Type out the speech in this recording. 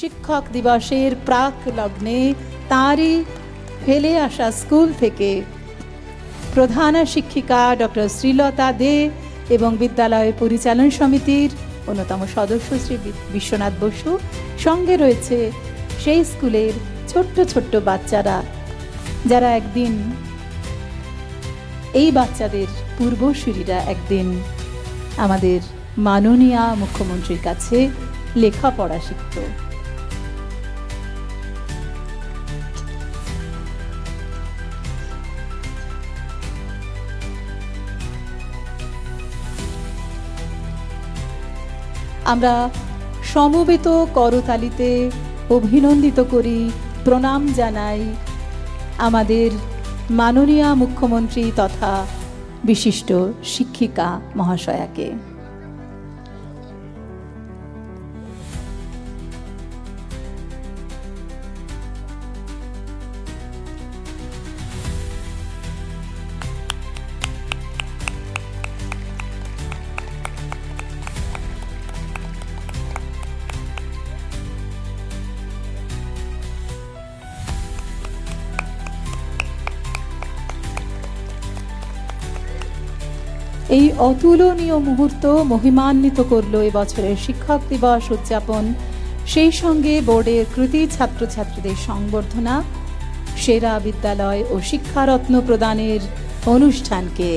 শিক্ষক দিবসের প্রাক লগ্নে তাঁরই ফেলে আসা স্কুল থেকে প্রধান শিক্ষিকা ডক্টর শ্রীলতা দে এবং বিদ্যালয় পরিচালন সমিতির অন্যতম সদস্য শ্রী বিশ্বনাথ বসু। সঙ্গে রয়েছে সেই স্কুলের ছোট্ট ছোট্ট বাচ্চারা, যারা একদিন এই বাচ্চাদের পূর্বসূরীরা একদিন আমাদের মাননীয়া মুখ্যমন্ত্রীর কাছে লেখাপড়া শিখত। আমরা সমবেত করতালিতে অভিনন্দিত করি প্রণাম জানাই আমাদের মাননীয় মুখ্যমন্ত্রী তথা বিশিষ্ট শিক্ষিকা মহাশয়াকে। এই অতুলনীয় মুহূর্ত মহিমান্বিত করল এবছরের শিক্ষক দিবস উদযাপন। সেই সঙ্গে বোর্ডের কৃতি ছাত্রছাত্রীদের সংবর্ধনা, সেরা বিদ্যালয় ও শিক্ষারত্ন প্রদানের অনুষ্ঠানকে